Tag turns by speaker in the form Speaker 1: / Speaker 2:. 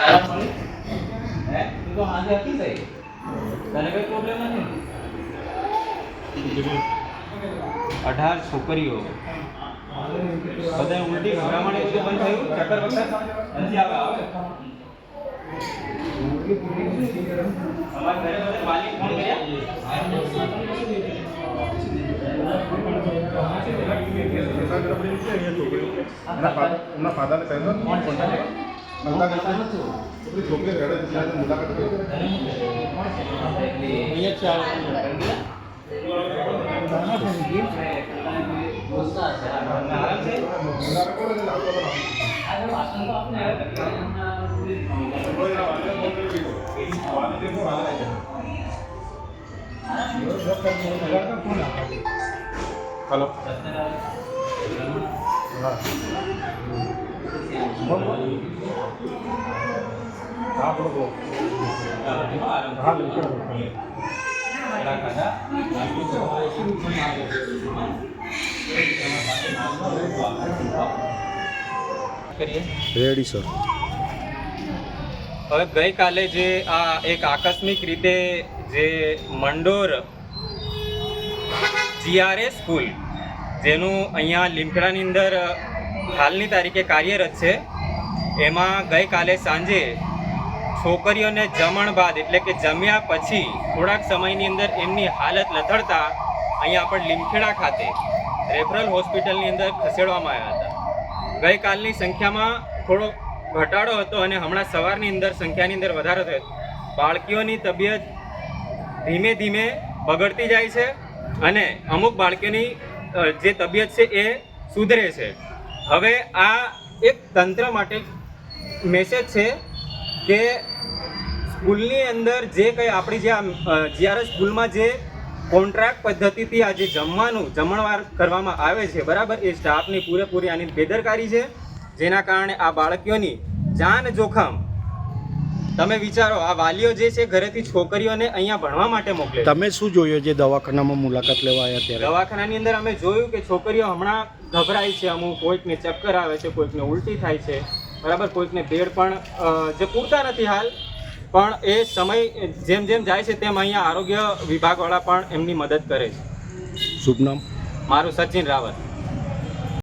Speaker 1: હે તું તો હાજર હતી સહી તને કઈ પ્રોબ્લેમ નથી અઢાર છોકરીઓ. બધા ઉલટી ગભરામણ એટલે બંધ થયું ચક્કર વખત નથી આવે આવે. અમારા ઘરે બધા વાલી ફોન
Speaker 2: એમના ફાધરને કહ્યું
Speaker 1: કોણ?
Speaker 2: હતા છોકરી રડે છે મુલાકાત હલો હા
Speaker 3: રેડી સર
Speaker 1: હવે ગઈકાલે જે આ એક આકસ્મિક રીતે જે મંડોર જીઆરએસ સ્કૂલ, જેનું અહીંયા લીમકડાની અંદર હાલની તારીખે કાર્યરત છે એમાં ગઈકાલે સાંજે છોકરીઓને જમણ બાદ એટલે કે જમ્યા પછી થોડાક સમયની અંદર એમની હાલત લથડતા અહીંયા આપણે લીમખેડા ખાતે રેફરલ હોસ્પિટલની અંદર ખસેડવામાં આવ્યા હતા. ગઈકાલની સંખ્યામાં થોડો ઘટાડો હતો અને હમણાં સવારની અંદર સંખ્યાની અંદર વધારો થયો. બાળકીઓની તબિયત ધીમે ધીમે બગડતી જાય છે અને અમુક બાળકીઓની જે તબિયત છે એ સુધરે છે. હવે આ એક તંત્ર માટે મેસેજ છે કે સ્કૂલની અંદર જે કંઈ આપણી જે જ્યારે સ્કૂલમાં જે કોન્ટ્રાક્ટ પદ્ધતિથી આજે જમવાનું જમણવાર કરવામાં આવે છે બરાબર? એ સ્ટાફની પૂરેપૂરી આની બેદરકારી છે જેના કારણે આ બાળકીઓની જાન જોખમ તમે વિચારો આ વાલીઓ જે છે ઘરેથી છોકરીઓને અહીંયા ભણવા માટે મોકલે
Speaker 3: તમે શું જોયો જે દવાખાનામાં મુલાકાત લેવા આવ્યા ત્યારે?
Speaker 1: દવાખાનાની અંદર અમે જોયું કે છોકરીઓ હમણાં ગભરાય છે અમુક કોઈકને ચક્કર આવે છે કોઈકને ઉલટી થાય છે. બરાબર? કોઈકને બેડ પણ જે પૂરતા નથી હાલ પણ એ સમય જેમ જેમ જાય છે તેમ અહીંયા આરોગ્ય વિભાગવાળા પણ એમની મદદ કરે છે.
Speaker 3: શુભ નામ?
Speaker 1: મારું સચિન રાવત